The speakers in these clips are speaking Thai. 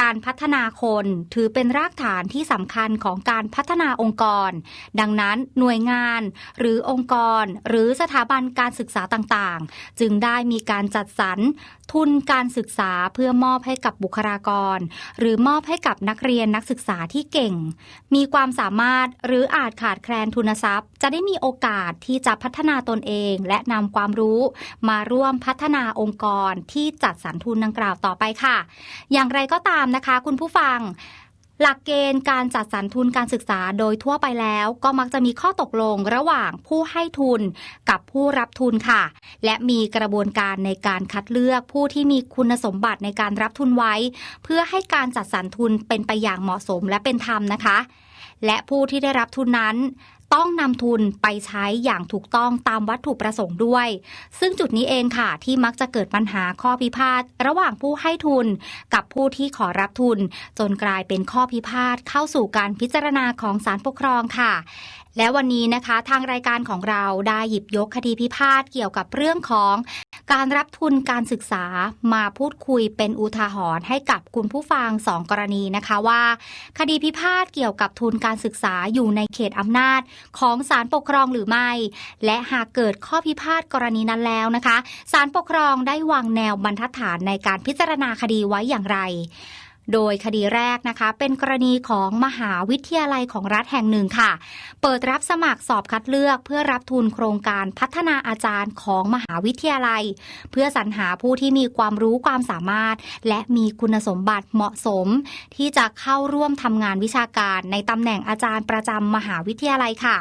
การพัฒนาคนถือเป็นรากฐานที่สำคัญของการพัฒนาองค์กร ดังนั้นหน่วยงาน หรือองค์กร หรือสถาบันการศึกษาต่างๆ จึงได้มีการจัดสรรทุนการศึกษาเพื่อมอบให้กับบุคลากร หรือมอบให้กับนักเรียนนักศึกษาที่เก่ง มีความสามารถหรืออาจขาดแคลนทุนทรัพย์จะได้มีโอกาสที่จะพัฒนาตนเอง และนำความรู้ มาร่วมพัฒนาองค์กรที่จัดสรรทุนดังกล่าวต่อไปค่ะ อย่างไรก็ตามนะคะ คุณผู้ฟังหลักเกณฑ์การจัดสรรทุนการศึกษาโดยทั่วไปแล้ว ก็มักจะมีข้อตกลงระหว่างผู้ให้ทุนกับผู้รับทุนค่ะ และมีกระบวนการในการคัดเลือกผู้ที่มีคุณสมบัติในการรับทุนไว้ เพื่อให้การจัดสรรทุนเป็นไปอย่างเหมาะสมและเป็นธรรมนะคะ และผู้ที่ได้รับทุนนั้น ต้องนำทุนไปใช้อย่างถูกต้องตามวัตถุประสงค์ด้วย ซึ่งจุดนี้เองค่ะที่มักจะเกิดปัญหาข้อพิพาทระหว่างผู้ให้ทุน กับผู้ที่ขอรับทุน จนกลายเป็นข้อพิพาทเข้าสู่การพิจารณาของศาลปกครองค่ะ และวันนี้นะคะทางรายการของเราได้หยิบยกคดีพิพาทเกี่ยวกับเรื่องของการรับทุนการศึกษามาพูดคุยเป็นอุทาหรณ์ให้กับคุณผู้ฟังสองกรณีนะคะว่า คดีพิพาทเกี่ยวกับทุนการศึกษาอยู่ในเขตอำนาจของศาลปกครองหรือไม่ และหากเกิดข้อพิพาทกรณีนั้นแล้วนะคะศาลปกครองได้วางแนวบรรทัดฐานในการพิจารณาคดีไว้อย่างไร โดยคดีแรกนะคะ เป็นกรณีของมหาวิทยาลัยของรัฐแห่งหนึ่งค่ะ เปิดรับสมัครสอบคัดเลือก เพื่อรับทุนโครงการพัฒนาอาจารย์ของมหาวิทยาลัย เพื่อสรรหาผู้ที่มีความรู้ความสามารถ และมีคุณสมบัติเหมาะสม ที่จะเข้าร่วมทำงานวิชาการในตำแหน่งอาจารย์ประจำมหาวิทยาลัยค่ะ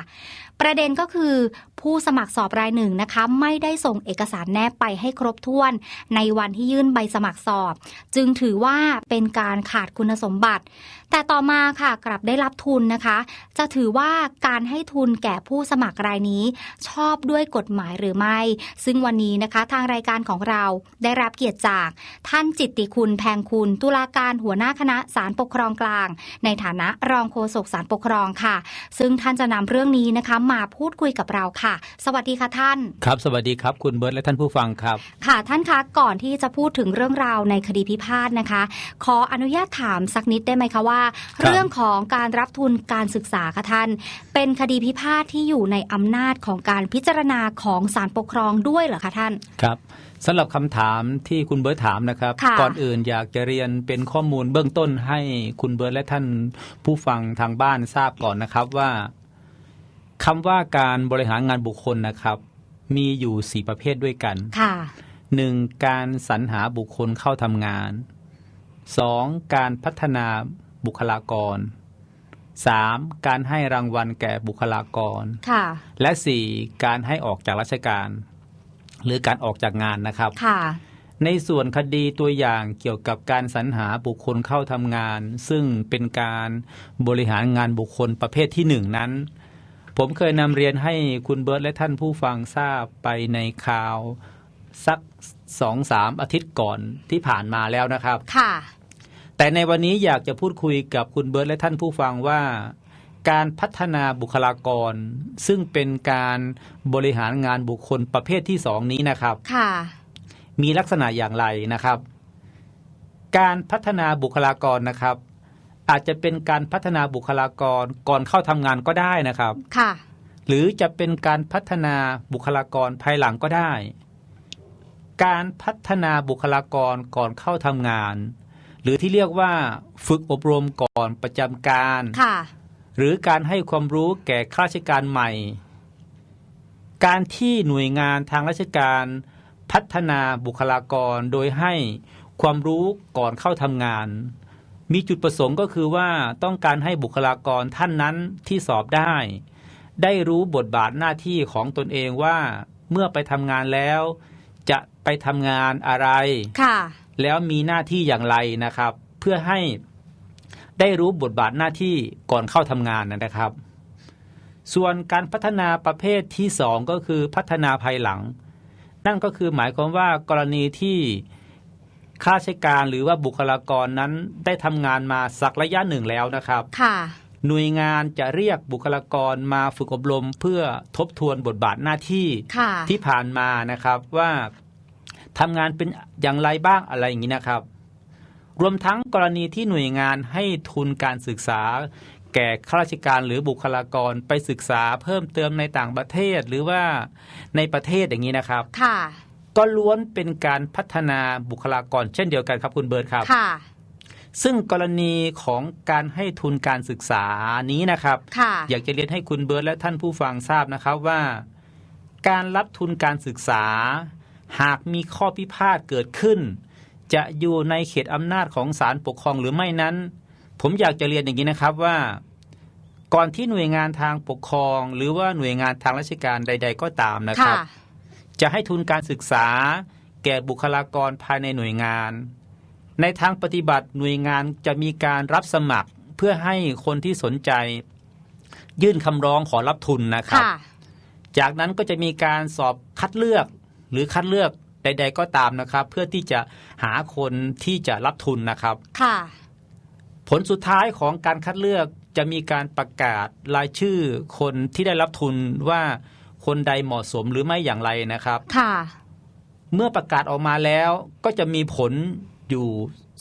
ประเด็นก็คือ ผู้สมัครสอบรายหนึ่งนะคะ ไม่ได้ส่งเอกสารแนบไปให้ครบถ้วน ในวันที่ยื่นใบสมัครสอบ จึงถือว่าเป็นการขาดคุณสมบัติ แต่ต่อมาค่ะกลับได้รับทุนนะคะ จะถือว่าการให้ทุนแก่ผู้สมัครรายนี้ ชอบด้วยกฎหมายหรือไม่ ซึ่งวันนี้นะคะทางรายการของเราได้รับเกียรติจาก ท่านจิตติคุณแพงคุณ ตุลาการหัวหน้าคณะศาลปกครองกลาง ในฐานะรองโฆษกศาลปกครองค่ะ ซึ่งท่านจะนำเรื่องนี้นะคะมาพูดคุยกับเราค่ะ สวัสดีค่ะท่าน ครับสวัสดีครับ คุณเบิร์ตและท่านผู้ฟังครับ ค่ะท่านคะก่อนที่จะพูดถึงเรื่องราวในคดีพิพาทนะคะ ขออนุญาตถามสักนิดได้ไหมคะว่าครับเรื่องของการรับทุนการศึกษาค่ะท่าน เป็นคดีพิพาทที่อยู่ในอำนาจของการพิจารณาของศาลปกครองด้วยเหรอคะท่านครับสำหรับคำถามที่คุณเบิร์ตถามนะครับค่ะก่อนอื่นอยากจะเรียนเป็นข้อมูลเบื้องต้นให้คุณเบิร์ตและท่านผู้ฟังทางบ้านทราบก่อนนะครับว่าคำว่าการบริหารงานบุคคลนะครับ มีอยู่สี่ประเภทด้วยกันค่ะหนึ่งการสรรหาบุคคลเข้าทำงานสองการพัฒนา บุคลากรสามการให้รางวัลแก่บุคลากร ค่ะ และสี่การให้ออกจากราชการ หรือการออกจากงานนะครับ ค่ะ ในส่วนคดีตัวอย่างเกี่ยวกับการสรรหาบุคคลเข้าทำงาน ซึ่งเป็นการบริหารงานบุคคลประเภทที่หนึ่งนั้น ผมเคยนำเรียนให้คุณเบิร์ตและท่านผู้ฟังทราบไปในข่าวสักสองสามอาทิตย์ก่อนที่ผ่านมาแล้วนะครับ ค่ะ แต่ในวันนี้อยากจะพูดคุยกับคุณเบิร์ตและท่านผู้ฟังว่า การพัฒนาบุคลากร ซึ่งเป็นการบริหารงานบุคคลประเภทที่สองนี้นะครับค่ะมีลักษณะอย่างไรนะครับ การพัฒนาบุคลากรนะครับ อาจจะเป็นการพัฒนาบุคลากรก่อนเข้าทำงานก็ได้นะครับค่ะ หรือจะเป็นการพัฒนาบุคลากรภายหลังก็ได้ การพัฒนาบุคลากรก่อนเข้าทำงาน หรือที่เรียกว่าฝึกอบรมก่อนประจำการ ค่ะ หรือการให้ความรู้แก่ข้าราชการใหม่ การที่หน่วยงานทางราชการพัฒนาบุคลากรโดยให้ความรู้ก่อนเข้าทำงาน มีจุดประสงค์ก็คือว่าต้องการให้บุคลากรท่านนั้นที่สอบได้ ได้รู้บทบาทหน้าที่ของตนเองว่าเมื่อไปทำงานแล้ว จะไปทำงานอะไร ค่ะ แล้วมีหน้าที่อย่างไรนะครับ เพื่อให้ได้รู้บทบาทหน้าที่ก่อนเข้าทำงานนะครับ ส่วนการพัฒนาประเภทที่สองก็คือพัฒนาภายหลัง นั่นก็คือหมายความว่ากรณีที่ข้าราชการหรือว่าบุคลากรนั้นได้ทำงานมาสักระยะหนึ่งแล้วนะครับ ค่ะ หน่วยงานจะเรียกบุคลากรมาฝึกอบรม เพื่อทบทวนบทบาทหน้าที่ค่ะที่ผ่านมานะครับว่า ทำงานเป็นอย่างไรบ้างอะไรอย่างนี้นะครับ รวมทั้งกรณีที่หน่วยงานให้ทุนการศึกษา แก่ข้าราชการหรือบุคลากรไปศึกษาเพิ่มเติมในต่างประเทศหรือว่าในประเทศอย่างนี้นะครับ ค่ะ ก็ล้วนเป็นการพัฒนาบุคลากร เช่นเดียวกันครับคุณเบิร์ตครับ ค่ะ ซึ่งกรณีของการให้ทุนการศึกษานี้นะครับ ค่ะ อยากจะเรียนให้คุณเบิร์ตและท่านผู้ฟังทราบนะครับว่า การรับทุนการศึกษา หากมีข้อพิพาทเกิดขึ้น จะอยู่ในเขตอำนาจของศาลปกครองหรือไม่นั้น ผมอยากจะเรียนอย่างนี้นะครับว่า ก่อนที่หน่วยงานทางปกครอง หรือว่าหน่วยงานทางราชการใด ๆ ก็ตามนะคค่ะรับ จะให้ทุนการศึกษา แก่บุคลากรภายในหน่วยงาน ในทางปฏิบัติหน่วยงานจะมีการรับสมัครเพื่อให้คนที่สนใจ ยื่นคำร้องขอรับทุนนะครับค่ะจากนั้นก็จะมีการสอบคัดเลือก หรือคัดเลือกใด ๆ ก็ตามนะครับ เพื่อที่จะหาคนที่จะรับทุนนะครับ ค่ะ ผลสุดท้ายของการคัดเลือกจะมีการประกาศรายชื่อคนที่ได้รับทุนว่าคนใดเหมาะสมหรือไม่อย่างไรนะครับ ค่ะ เมื่อประกาศออกมาแล้วก็จะมีผลอยู่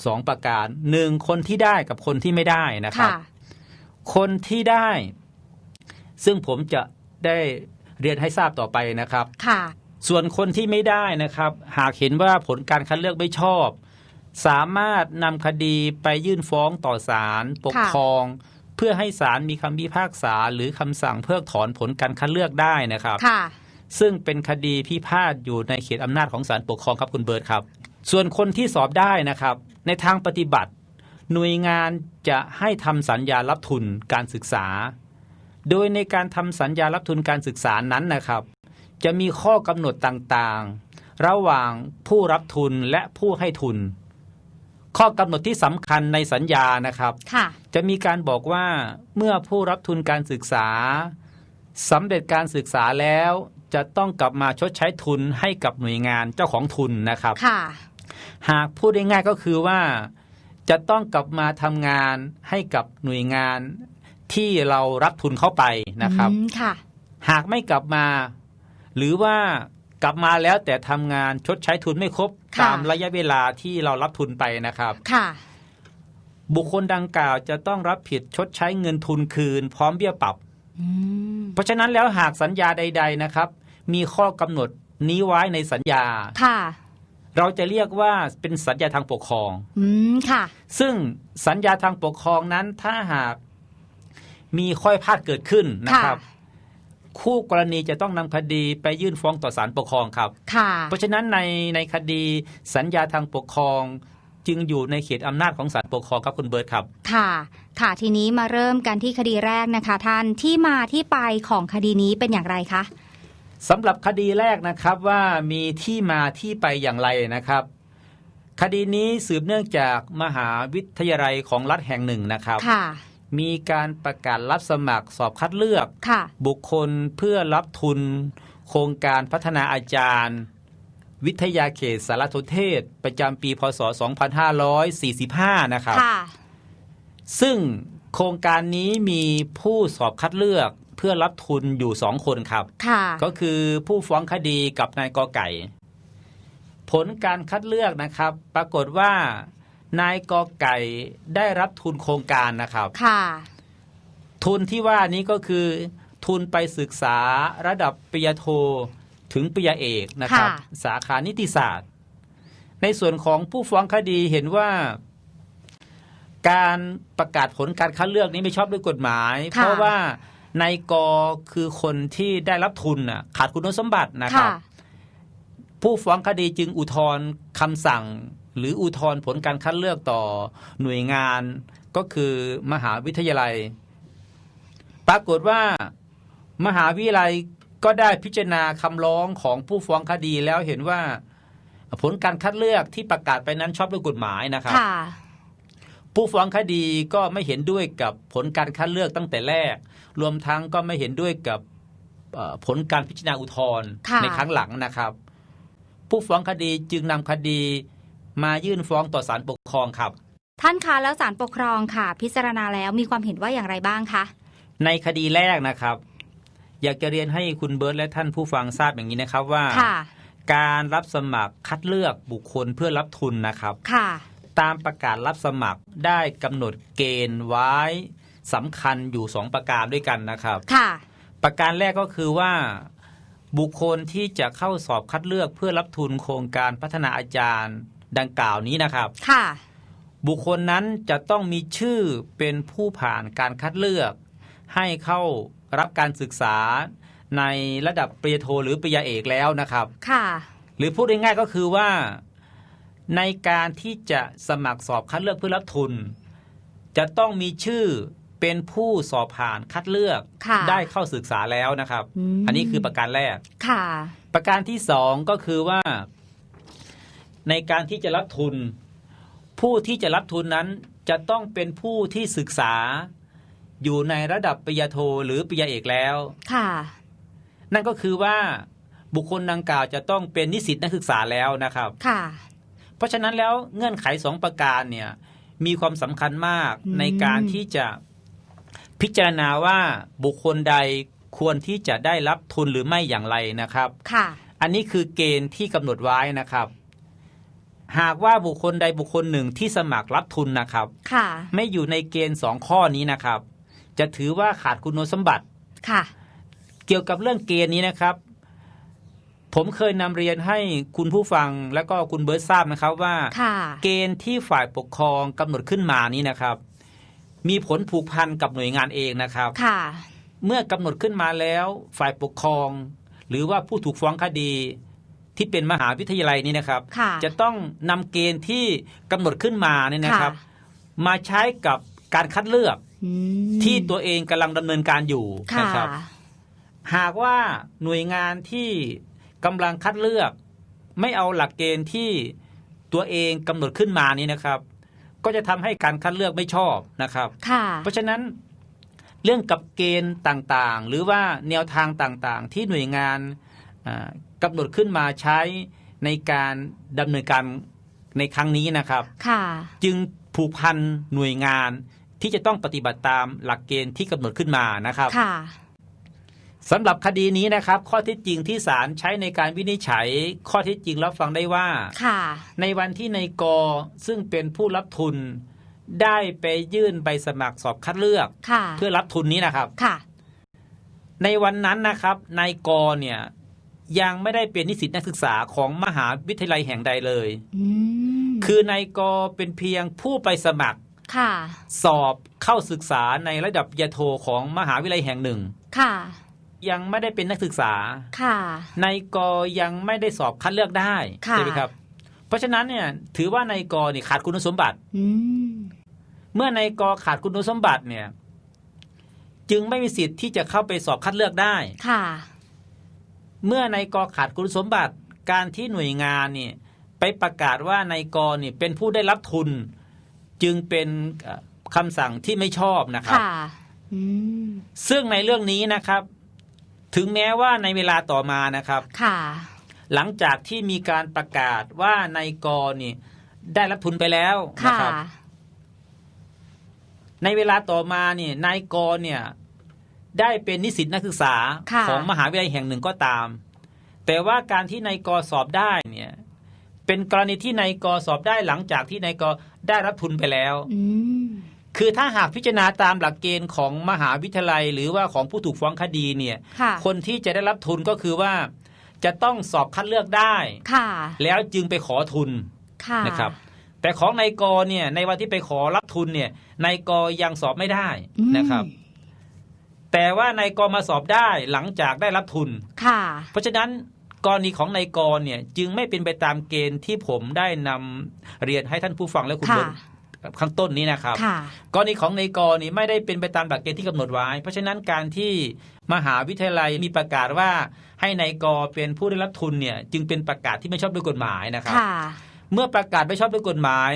สองประการหนึ่งคนที่ได้กับคนที่ไม่ได้นะครับค่ะคนที่ได้ ซึ่งผมจะได้เรียนให้ทราบต่อไปนะครับ ค่ะ ส่วนคนที่ไม่ได้นะครับ หากเห็นว่าผลการคัดเลือกไม่ชอบ สามารถนำคดีไปยื่นฟ้องต่อศาลปกค่ะครอง เพื่อให้ศาลมีคำพิพากษาหรือคำสั่งเพิกถอนผลการคัดเลือกได้นะครับค่ะซึ่งเป็นคดีพิพาทอยู่ในเขตอำนาจของศาลปกครองครับคุณเบิร์ตครับ ส่วนคนที่สอบได้นะครับ ในทางปฏิบัติ หน่วยงานจะให้ทำสัญญารับทุนการศึกษา โดยในการทำสัญญารับทุนการศึกษานั้นนะครับ จะมีข้อกำหนดต่างๆ ระหว่างผู้รับทุนและผู้ให้ทุน ข้อกำหนดที่สำคัญในสัญญานะครับค่ะจะมีการบอกว่าเมื่อผู้รับทุนการศึกษาสำเร็จการศึกษาแล้วจะต้องกลับมาชดใช้ทุนให้กับหน่วยงานเจ้าของทุนนะครับค่ะหากพูดได้ง่ายก็คือว่า จะต้องกลับมาทำงานให้กับหน่วยงานที่เรารับทุนเข้าไปนะครับอืมค่ะหากไม่กลับมา หรือว่ากลับมาแล้วแต่ทำงานชดใช้ทุนไม่ครบค่ะตามระยะเวลาที่เรารับทุนไปนะครับ ค่ะ บุคคลดังกล่าวจะต้องรับผิดชดใช้เงินทุนคืน พร้อมเบี้ยปรับอืมเพราะฉะนั้นแล้วหากสัญญาใด ๆนะครับ มีข้อกำหนดนี้ไว้ในสัญญา ค่ะ เราจะเรียกว่าเป็นสัญญาทางปกครอง อืมค่ะ ซึ่งสัญญาทางปกครองนั้นถ้าหากมีข้อพิพาทเกิดขึ้นนะครับ คู่กรณีจะต้องนำคดีไปยื่นฟ้องต่อศาลปกครองครับค่ะเพราะฉะนั้นในในคดีสัญญาทางปกครอง จึงอยู่ในเขตอำนาจของศาลปกครองครับคุณเบิร์ตครับ ค่ะ ค่ะทีนี้มาเริ่มกันที่คดีแรกนะคะ ท่านที่มาที่ไปของคดีนี้เป็นอย่างไรคะสำหรับคดีแรกนะครับว่ามีที่มาที่ไปอย่างไรนะครับ คดีนี้สืบเนื่องจากมหาวิทยาลัยของรัฐแห่งหนึ่งนะครับค่ะ มีการประกาศรับสมัครสอบคัดเลือกค่ะบุคคลเพื่อรับทุน โครงการพัฒนาอาจารย์ วิทยาเขตสารสนเทศ ประจำปีพศ 2545 นะครับค่ะซึ่งโครงการนี้มีผู้สอบคัดเลือกเพื่อรับทุนอยู่สองคนครับค่ะก็คือผู้ฟ้องคดีกับนายกอไก่ ผลการคัดเลือกนะครับ ปรากฏว่า นายกอไก่ได้รับทุนโครงการนะครับค่ะ ทุนที่ว่านี้ก็คือ ทุนไปศึกษาระดับปริญญาโทถึงปริญญาเอกนะครับค่ะสาขานิติศาสตร์ ในส่วนของผู้ฟ้องคดีเห็นว่า การประกาศผลการคัดเลือกนี้ไม่ชอบด้วยกฎหมาย เพราะว่านายกอคือคนที่ได้รับทุนน่ะขาดคุณสมบัตินะครับค่ะผู้ฟ้องคดีจึงอุทธรณ์คำสั่ง หรืออุทธรณ์ผลการคัดเลือกต่อหน่วยงานก็คือมหาวิทยาลัย ปรากฏว่ามหาวิทยาลัยก็ได้พิจารณาคำร้องของผู้ฟ้องคดีแล้วเห็นว่า ผลการคัดเลือกที่ประกาศไปนั้นชอบด้วยกฎหมายนะครับค่ะผู้ฟ้องคดีก็ไม่เห็นด้วยกับผลการคัดเลือกตั้งแต่แรก รวมทั้งก็ไม่เห็นด้วยกับเอ่อผลการพิจารณาอุทธรณ์ค่ะในครั้งหลังนะครับ ผู้ฟ้องคดีจึงนำคดี มายื่นฟ้องต่อศาลปกครองครับ ท่านคะแล้วศาลปกครองค่ะ พิจารณาแล้วมีความเห็นว่าอย่างไรบ้างคะในคดีแรกนะครับ อยากจะเรียนให้คุณเบิร์ตและท่านผู้ฟังทราบอย่างนี้นะครับว่าค่ะการรับสมัครคัดเลือกบุคคลเพื่อรับทุนนะครับค่ะ ตามประกาศรับสมัครได้กำหนดเกณฑ์ไว้สำคัญอยู่สองประการด้วยกันนะครับค่ะ ประการแรกก็คือว่าบุคคลที่จะเข้าสอบคัดเลือกเพื่อรับทุนโครงการพัฒนาอาจารย์ ดังกล่าวนี้นะครับค่ะบุคคลนั้นจะต้องมีชื่อเป็นผู้ผ่านการคัดเลือก ให้เข้ารับการศึกษาในระดับปริญญาโทหรือปริญญาเอกแล้วนะครับค่ะหรือพูดง่ายๆก็คือว่าในการที่จะสมัครสอบคัดเลือกเพื่อรับทุน จะต้องมีชื่อเป็นผู้สอบผ่านคัดเลือกค่ะได้เข้าศึกษาแล้วนะครับมอันนี้คือประการแรกค่ะ ประการที่สองก็คือว่า ในการที่จะรับทุน ผู้ที่จะรับทุนนั้นจะต้องเป็นผู้ที่ศึกษา อยู่ในระดับปริญญาโทหรือปริญญาเอกแล้ว ค่ะ นั่นก็คือว่าบุคคลดังกล่าวจะต้องเป็นนิสิตนักศึกษาแล้วนะครับ ค่ะ เพราะฉะนั้นแล้วเงื่อนไขสองประการเนี่ยมีความสำคัญมากอืมในการที่จะพิจารณาว่าบุคคลใดควรที่จะได้รับทุนหรือไม่อย่างไรนะครับ ค่ะ อันนี้คือเกณฑ์ที่กำหนดไว้นะครับ หากว่าบุคคลใดบุคคลหนึ่งที่สมัครรับทุนนะครับค่ะไม่อยู่ในเกณฑ์สองข้อนี้นะครับ จะถือว่าขาดคุณสมบัติค่ะ เกี่ยวกับเรื่องเกณฑ์นี้นะครับ ผมเคยนำเรียนให้คุณผู้ฟังและก็คุณเบิร์ตทราบนะครับว่าค่ะเกณฑ์ที่ฝ่ายปกครองกำหนดขึ้นมานี้นะครับ มีผลผูกพันกับหน่วยงานเองนะครับค่ะ เมื่อกำหนดขึ้นมาแล้ว ฝ่ายปกครอง หรือว่าผู้ถูกฟ้องคดี ที่เป็นมหาวิทยาลัยนี้นะครับค่ะจะต้องนำเกณฑ์ที่กำหนดขึ้นมาเนี่ยนะครับ มาใช้กับการคัดเลือกอืมที่ตัวเองกำลังดำเนินการอยู่ค่ะนะครับ หากว่าหน่วยงานที่กำลังคัดเลือก ไม่เอาหลักเกณฑ์ที่ตัวเองกำหนดขึ้นมานี้นะครับ ก็จะทำให้การคัดเลือกไม่ชอบนะครับค่ะเพราะฉะนั้นเรื่องกับเกณฑ์ต่างๆ หรือว่าแนวทางต่างๆ ที่หน่วยงาน อ่ากำหนดขึ้นมาใช้ในการดำเนินการในครั้งนี้นะครับ ค่ะ จึงผูกพันหน่วยงานที่จะต้องปฏิบัติตามหลักเกณฑ์ที่กำหนดขึ้นมานะครับ ค่ะสำหรับคดีนี้นะครับ ข้อเท็จจริงที่ศาลใช้ในการวินิจฉัย ข้อเท็จจริงรับฟังได้ว่าค่ะ ในวันที่ในกอซึ่งเป็นผู้รับทุน ได้ไปยื่นใบสมัครสอบคัดเลือกค่ะเพื่อรับทุนนี้นะครับค่ะ ในวันนั้นนะครับนายกเนี่ย ยังไม่ได้เป็นนิสิตนักศึกษาของมหาวิทยาลัยแห่งใดเลย อืมคือนายกเป็นเพียงผู้ไปสมัคร ค่ะ สอบเข้าศึกษาในระดับปริญญาโทของมหาวิทยาลัยแห่งหนึ่ง ค่ะ ยังไม่ได้เป็นนักศึกษา ค่ะ นายกยังไม่ได้สอบคัดเลือกได้ค่ะ ใช่ไหมครับ เพราะฉะนั้นเนี่ยถือว่านายกนี่ขาดคุณสมบัติ อืมเมื่อนายกขาดคุณสมบัติเนี่ย จึงไม่มีสิทธิ์ที่จะเข้าไปสอบคัดเลือกได้ ค่ะ เมื่อนายกขาดคุณสมบัติการที่หน่วยงานเนี่ยไปประกาศว่านายกเนี่ยเป็นผู้ได้รับทุน จึงเป็นเอ่อคำสั่งที่ไม่ชอบนะครับค่ะอืมซึ่งในเรื่องนี้นะครับ ถึงแม้ว่าในเวลาต่อมานะครับค่ะหลังจากที่มีการประกาศว่านายกนี่ได้รับทุนไปแล้วนะค่ะครับ ในเวลาต่อมาเนี่ยนายกเนี่ย ได้เป็นนิสิตนักศึกษาค่ะของมหาวิทยาลัยแห่งหนึ่งก็ตาม แต่ว่าการที่นายกสอบได้เนี่ยเป็นกรณีที่นายกสอบได้หลังจากที่นายกได้รับทุนไปแล้วอืมคือถ้าหากพิจารณาตามหลักเกณฑ์ของมหาวิทยาลัย หรือว่าของผู้ถูกฟ้องคดีเนี่ยค่ะคนที่จะได้รับทุนก็คือว่า จะต้องสอบคัดเลือกได้ค่ะ แล้วจึงไปขอทุนค่ะนะครับ แต่ของนายกเนี่ยในวันที่ไปขอรับทุนเนี่ยนายกยังสอบไม่ได้อืมนะครับ แต่ว่านายกมาสอบได้หลังจากได้รับทุน ค่ะ เพราะฉะนั้นกรณีของนายกเนี่ยจึงไม่เป็นไปตามเกณฑ์ที่ผมได้นำเรียนให้ท่านผู้ฟังและคุณค่ะเบิร์ตข้างต้นนี้นะครับค่ะกรณีของนายกนี่ไม่ได้เป็นไปตามหลักเกณฑ์ที่กำหนดไว้ เพราะฉะนั้นการที่มหาวิทยาลัยมีประกาศว่าให้นายกเป็นผู้ได้รับทุนเนี่ยจึงเป็นประกาศที่ไม่ชอบด้วยกฎหมายนะครับค่ะเมื่อประกาศไม่ชอบด้วยกฎหมาย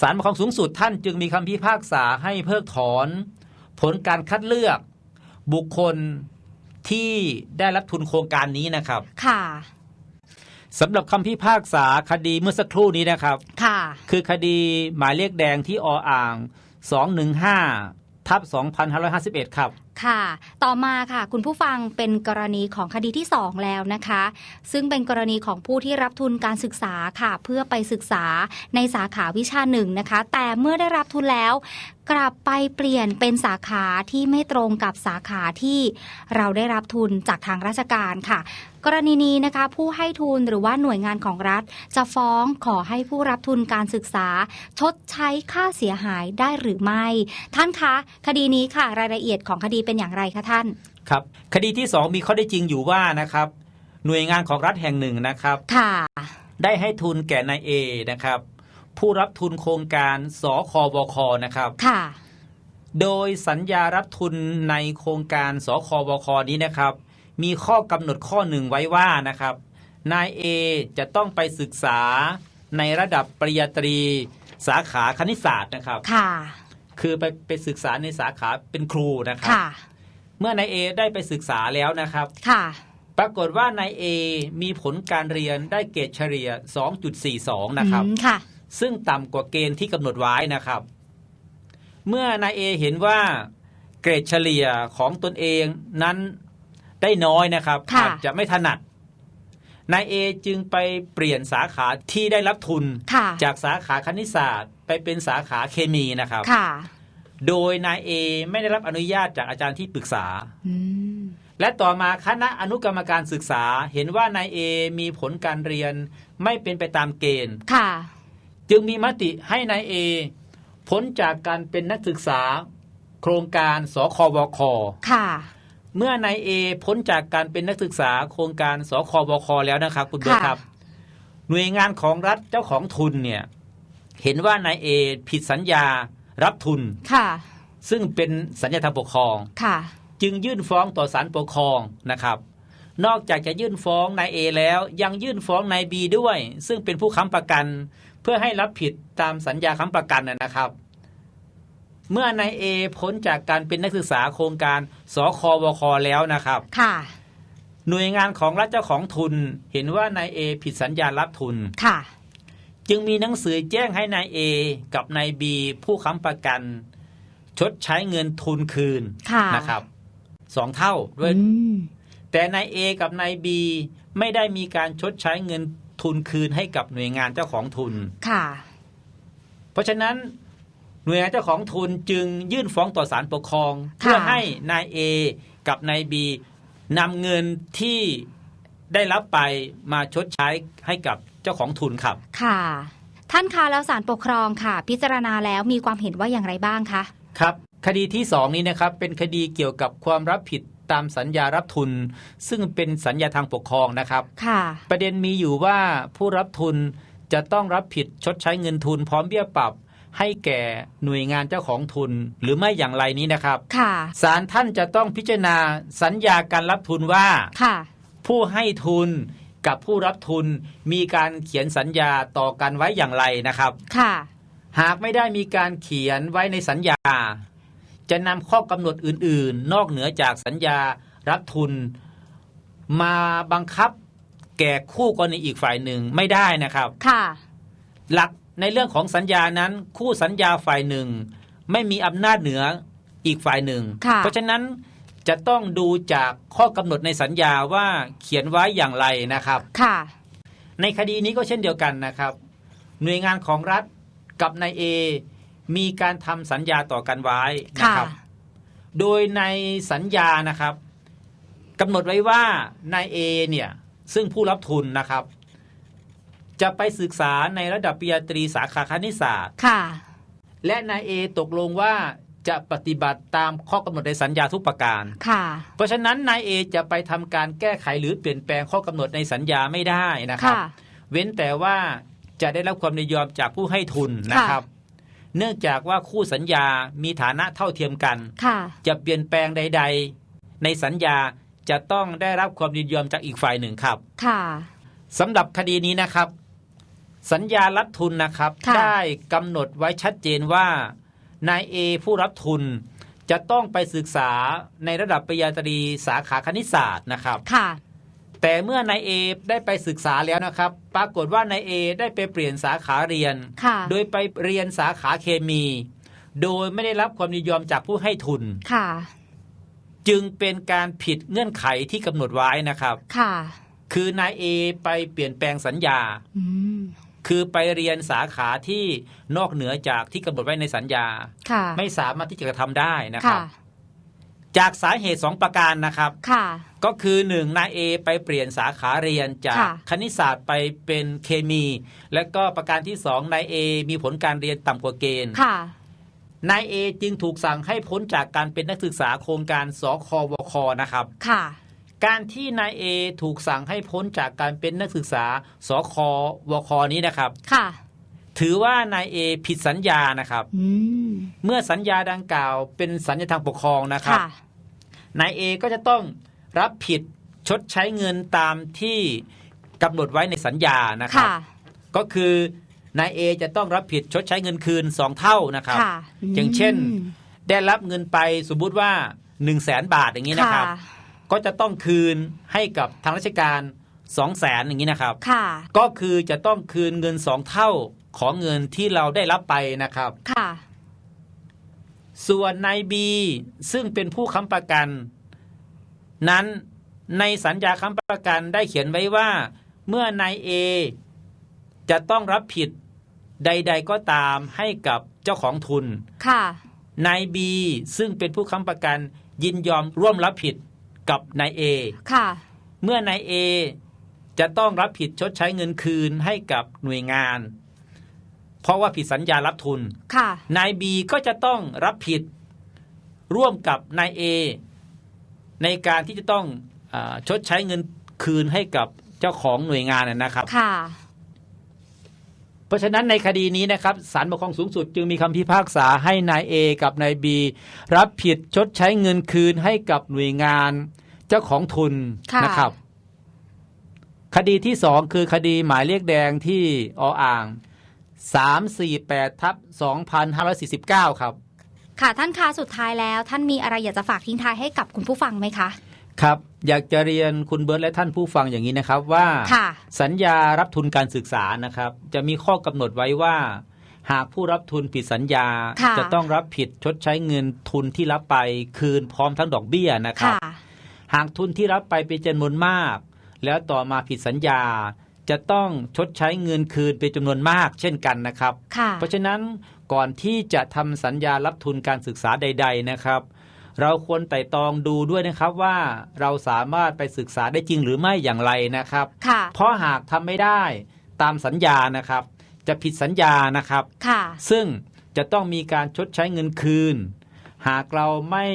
ศาลปกครองสูงสุดท่านจึงมีคำพิพากษาให้เพิกถอน ผลการคัดเลือกบุคคลที่ได้รับทุนโครงการนี้นะครับ ค่ะสำหรับคำพิพากษาคดีเมื่อสักครู่นี้นะครับ ค่ะ คือคดีหมายเลขแดงที่ออ่าง 215ทับ2551 ครับ ค่ะ ต่อมาค่ะ คุณผู้ฟังเป็นกรณีของคดีที่ 2 แล้วนะคะ ซึ่งเป็นกรณีของผู้ที่รับทุนการศึกษาค่ะ เพื่อไปศึกษาในสาขาวิชาหนึ่งนะคะ แต่เมื่อได้รับทุนแล้วกลับไปเปลี่ยนเป็นสาขาที่ไม่ตรงกับสาขาที่เราได้รับทุนจากทางราชการค่ะ กรณีนี้นะคะ ผู้ให้ทุนหรือว่าหน่วยงานของรัฐ จะฟ้องขอให้ผู้รับทุนการศึกษา ชดใช้ค่าเสียหายได้หรือไม่ ท่านคะ คดีนี้ค่ะ รายละเอียดของคดีเป็นอย่างไรคะท่าน ครับ คดีที่ 2 มีข้อได้จริงอยู่ว่านะครับ หน่วยงานของรัฐแห่งหนึ่งนะครับ ค่ะ ได้ให้ทุนแก่นายเอนะครับ ผู้รับทุนโครงการสคบคนะครับ ค่ะ โดยสัญญารับทุนในโครงการสคบคนี้นะครับ มีข้อกำหนดข้อหนึ่งไว้ว่านะครับนายเอจะต้องไปศึกษาในระดับปริญญาตรีสาขาคณิตศาสตร์นะครับ ค่ะ คือไปไปศึกษาในสาขาเป็นครูนะครับค่ะเมื่อนายเอได้ไปศึกษาแล้วนะครับ ค่ะ ปรากฏว่านายเอมีผลการเรียนได้เกรดเฉลี่ย 2.42 นะครับอืมค่ะ ซึ่งต่ำกว่าเกณฑ์ที่กำหนดไว้นะครับ เมื่อนายเอเห็นว่าเกรดเฉลี่ยของตนเองนั้นได้น้อยนะครับค่ะอาจจะไม่ถนัดนายเอจึงไปเปลี่ยนสาขาที่ได้รับทุนค่ะจากสาขาคณิตศาสตร์ ไปเป็นสาขาเคมีนะครับ ค่ะ โดยนายเอไม่ได้รับอนุญาตจากอาจารย์ที่ปรึกษาอืมและต่อมาคณะอนุกรรมการศึกษาเห็นว่านายเอมีผลการเรียนไม่เป็นไปตามเกณฑ์ ค่ะ จึงมีมติให้นายเอพ้นจากการเป็นนักศึกษาโครงการสคบค ค่ะ เมื่อนายเอพ้นจากการเป็นนักศึกษาโครงการสคบคแล้วนะครับ คุณเบิร์ตค่ะ ครับ หน่วยงานของรัฐเจ้าของทุนเนี่ย เห็นว่านายเอผิดสัญญารับทุนค่ะ ซึ่งเป็นสัญญาทางปกครองค่ะ จึงยื่นฟ้องต่อศาลปกครองนะครับ นอกจากจะยื่นฟ้องนายเอแล้วยังยื่นฟ้องนายบีด้วย ซึ่งเป็นผู้ค้ำประกัน เพื่อให้รับผิดตามสัญญาค้ำประกันนะนะครับ เมื่อนายเอพ้นจากการเป็นนักศึกษาโครงการสคบคแล้วนะครับค่ะหน่วยงานของรัฐเจ้าของทุนเห็นว่านายเอผิดสัญญารับทุนค่ะ จึงมีหนังสือแจ้งให้นายเอกับนายบีผู้ค้ำประกัน ชดใช้เงินทุนคืนค่ะนะครับสองเท่าด้วยอืมแต่นายเอกับนายบีไม่ได้มีการชดใช้เงินทุนคืนให้กับหน่วยงานเจ้าของทุนค่ะ เพราะฉะนั้นหน่วยงานเจ้าของทุนจึงยื่นฟ้องต่อศาลปกครอง เพื่อให้นายเอกับนายบีนำเงินที่ได้รับไปมาชดใช้ให้กับ เจ้าของทุนครับค่ะ ท่านคะแล้วศาลปกครองค่ะ พิจารณาแล้วมีความเห็นว่าอย่างไรบ้างคะครับคดีที่สองนี้นะครับเป็นคดีเกี่ยวกับความรับผิดตามสัญญารับทุน ซึ่งเป็นสัญญาทางปกครองนะครับค่ะ ประเด็นมีอยู่ว่าผู้รับทุนจะต้องรับผิดชดใช้เงินทุนพร้อมเบี้ยปรับให้แก่หน่วยงานเจ้าของทุนหรือไม่อย่างไรนี้นะครับ ค่ะศาลท่านจะต้องพิจารณาสัญญาการรับทุนว่า ค่ะ ผู้ให้ทุน กับผู้รับทุนมีการเขียนสัญญาต่อกันไว้อย่างไรนะครับ ค่ะ หากไม่ได้มีการเขียนไว้ในสัญญา จะนำข้อกำหนดอื่น ๆ นอกเหนือจากสัญญารับทุน มาบังคับแก่คู่กรณีอีกฝ่ายหนึ่งไม่ได้นะครับ ค่ะ หลักในเรื่องของสัญญานั้น คู่สัญญาฝ่ายหนึ่ง ไม่มีอำนาจเหนืออีกฝ่ายหนึ่งค่ะเพราะฉะนั้น จะต้องดูจากข้อกำหนดในสัญญาว่าเขียนไว้อย่างไรนะครับ ค่ะ ในคดีนี้ก็เช่นเดียวกันนะครับ หน่วยงานของรัฐกับนายเอมีการทำสัญญาต่อกันไว้นะค่ะครับ โดยในสัญญานะครับกำหนดไว้ว่านายเอเนี่ยซึ่งผู้รับทุนนะครับ จะไปศึกษาในระดับปริญญาตรีสาขาคณิตศาสตร์ค่ะ และนายเอตกลงว่า จะปฏิบัติตามข้อกำหนดในสัญญาทุกประการ ค่ะ เพราะฉะนั้นนายเอจะไปทำการแก้ไขหรือเปลี่ยนแปลงข้อกำหนดในสัญญาไม่ได้นะครับค่ะเว้นแต่ว่าจะได้รับความยินยอมจากผู้ให้ทุนนะครับ เนื่องจากว่าคู่สัญญามีฐานะเท่าเทียมกันค่ะจะเปลี่ยนแปลงใด ๆ ในสัญญาจะต้องได้รับความยินยอมจากอีกฝ่ายหนึ่งครับ ค่ะสำหรับคดีนี้นะครับ สัญญารับทุนนะครับค่ะได้กำหนดไว้ชัดเจนว่า นายเอผู้รับทุนจะต้องไปศึกษาในระดับปริญญาตรีสาขาคณิตศาสตร์นะครับ ค่ะ แต่เมื่อนายเอได้ไปศึกษาแล้วนะครับ ปรากฏว่านายเอได้ไปเปลี่ยนสาขาเรียนค่ะโดยไปเรียนสาขาเคมี โดยไม่ได้รับความยินยอมจากผู้ให้ทุน ค่ะ จึงเป็นการผิดเงื่อนไขที่กำหนดไว้นะครับ ค่ะ คือนายเอไปเปลี่ยนแปลงสัญญาอืม คือไปเรียนสาขาที่นอกเหนือจากที่กำหนดไว้ในสัญญาค่ะไม่สามารถที่จะกระทำได้นะคค่ะรับ จากสาเหตุสองประการนะครับค่ะก็คือหนึ่งนายเอไปเปลี่ยนสาขาเรียนจากค่ะคณิตศาสตร์ไปเป็นเคมี และก็ประการที่สองนายเอมีผลการเรียนต่ำกว่าเกณฑ์ค่ะนายเอจึงถูกสั่งให้พ้นจากการเป็นนักศึกษาโครงการสควคนะครับ ค่ะ การที่นายเอถูกสั่งให้พ้นจากการเป็นนักศึกษาสควคนี้นะครับ ค่ะ ถือว่านายเอผิดสัญญานะครับอืมเมื่อสัญญาดังกล่าวเป็นสัญญาทางปกครองนะครับค่ะนายเอก็จะต้องรับผิดชดใช้เงินตามที่กำหนดไว้ในสัญญานะครับค่ะก็คือนายเอจะต้องรับผิดชดใช้เงินคืนสองเท่านะครับค่ะอย่างเช่นอืมได้รับเงินไปสมมุติว่า1นึ่งแสนบาทอย่างนี้นะครับ ก็จะต้องคืนให้กับทางราชการ2องแสนอย่างนี้นะครับ ค่ะ ก็คือจะต้องคืนเงินสองเท่าของเงินที่เราได้รับไปนะครับ ค่ะ ส่วนนายบีซึ่งเป็นผู้ค้ำประกัน นั้นในสัญญาค้ำประกันได้เขียนไว้ว่า เมื่อนายเอจะต้องรับผิดใด ๆ ก็ตามให้กับเจ้าของทุน ค่ะ นายบีซึ่งเป็นผู้ค้ำประกันยินยอมร่วมรับผิด กับนายเอค่ะ เมื่อนายเอจะต้องรับผิดชดใช้เงินคืนให้กับหน่วยงาน เพราะว่าผิดสัญญารับทุน ค่ะ นายบีก็จะต้องรับผิดร่วมกับนายเอในการที่จะต้องอาชดใช้เงินคืนให้กับเจ้าของหน่วยงานนะนะครับ ค่ะ เพราะฉะนั้นในคดีนี้นะครับศาลปกครองสูงสุดจึงมีคำพิพากษาให้นายเอกับนายบีรับผิดชดใช้เงินคืนให้กับหน่วยงานเจ้าของทุนค่ะ นะครับ คดีที่สองคือคดีหมายเลขแดงที่ออ่าง 348ทับ2549 ครับ ค่ะท่านคะสุดท้ายแล้ว ท่านมีอะไรอยากจะฝากทิ้งท้ายให้กับคุณผู้ฟังไหมคะ ครับ อยากจะเรียนคุณเบิร์ตและท่านผู้ฟังอย่างนี้นะครับว่าค่ะสัญญารับทุนการศึกษานะครับ จะมีข้อกำหนดไว้ว่า หากผู้รับทุนผิดสัญญาค่ะจะต้องรับผิดชดใช้เงินทุนที่รับไปคืนพร้อมทั้งดอกเบี้ยนะครับค่ะหากทุนที่รับไปเป็นจำนวนมาก แล้วต่อมาผิดสัญญาจะต้องชดใช้เงินคืนเป็นจำนวนมากเช่นกันนะครับค่ะเพราะฉะนั้นก่อนที่จะทำสัญญารับทุนการศึกษาใด ๆนะครับ เราควรไต่ตรองดูด้วยนะครับว่าเราสามารถไปศึกษาได้จริงหรือไม่อย่างไรนะครับค่ะเพราะหากทำไม่ได้ตามสัญญานะครับ จะผิดสัญญานะครับค่ะซึ่งจะต้องมีการชดใช้เงินคืน หากเราไม่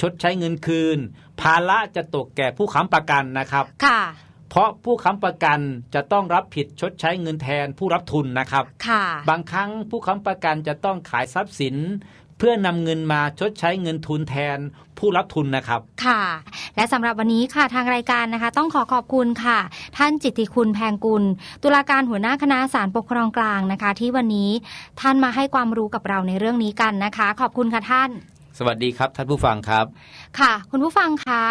ชดใช้เงินคืน ภาระจะตกแก่ผู้ค้ำประกันนะครับค่ะเพราะผู้ค้ำประกันจะต้องรับผิดชดใช้เงินแทนผู้รับทุนนะครับ ค่ะ บางครั้งผู้ค้ำประกันจะต้องขายทรัพย์สินเพื่อนำเงินมาชดใช้เงินทุนแทนผู้รับทุนนะครับ ค่ะ และสำหรับวันนี้ค่ะทางรายการนะคะ ต้องขอขอบคุณค่ะ ท่านจิตติคุณแพงกุล ตุลาการหัวหน้าคณะศาลปกครองกลางนะคะ ที่วันนี้ท่านมาให้ความรู้กับเราในเรื่องนี้กันนะคะ ขอบคุณค่ะท่าน สวัสดีครับท่านผู้ฟังครับ ค่ะ คุณผู้ฟังคะ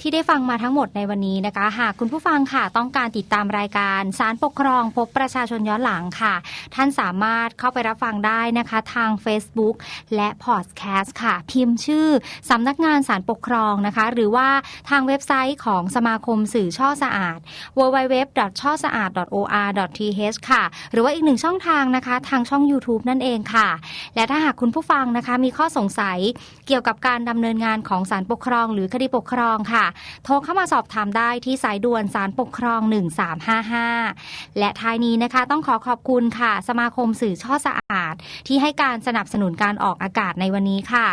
ที่ได้ฟังมาทั้งหมดในวันนี้นะคะ หากคุณผู้ฟังค่ะต้องการติดตามรายการสารปกครองพบประชาชนย้อนหลังค่ะ ท่านสามารถเข้าไปรับฟังได้นะคะ ทาง Facebook และพอดแคสต์ค่ะ พิมพ์ชื่อสำนักงานสารปกครองนะคะ หรือว่าทางเว็บไซต์ของสมาคมสื่อช่อสะอาด www. ช่อสะอาด or.th ค่ะ หรือว่าอีกหนึ่งช่องทางนะคะ ทางช่อง YouTube นั่นเองค่ะ และถ้าหากคุณผู้ฟังนะคะ มีข้อสงสัยเกี่ยวกับการดำเนินงานของศาลปกครอง หรือคดีปกครองค่ะโทรเข้ามาสอบถามได้ที่สายด่วนศาลปกครอง 1355 และท้ายนี้นะคะ ต้องขอขอบคุณค่ะ สมาคมสื่อช่อสะอาด ที่ให้การสนับสนุนการออกอากาศในวันนี้ค่ะ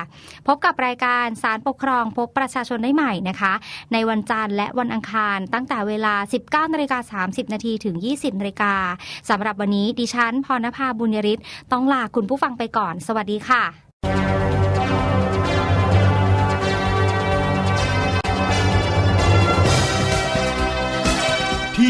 พบกับรายการสารปกครองพบประชาชนได้ใหม่นะคะ ในวันจันทร์และวันอังคารตั้งแต่เวลา 19นาฬิกา30นาทีถึง 20นาฬิกาสำหรับวันนี้ดิฉันพรณภาบุญยริศต้องลาคุณผู้ฟังไปก่อน สวัสดีค่ะ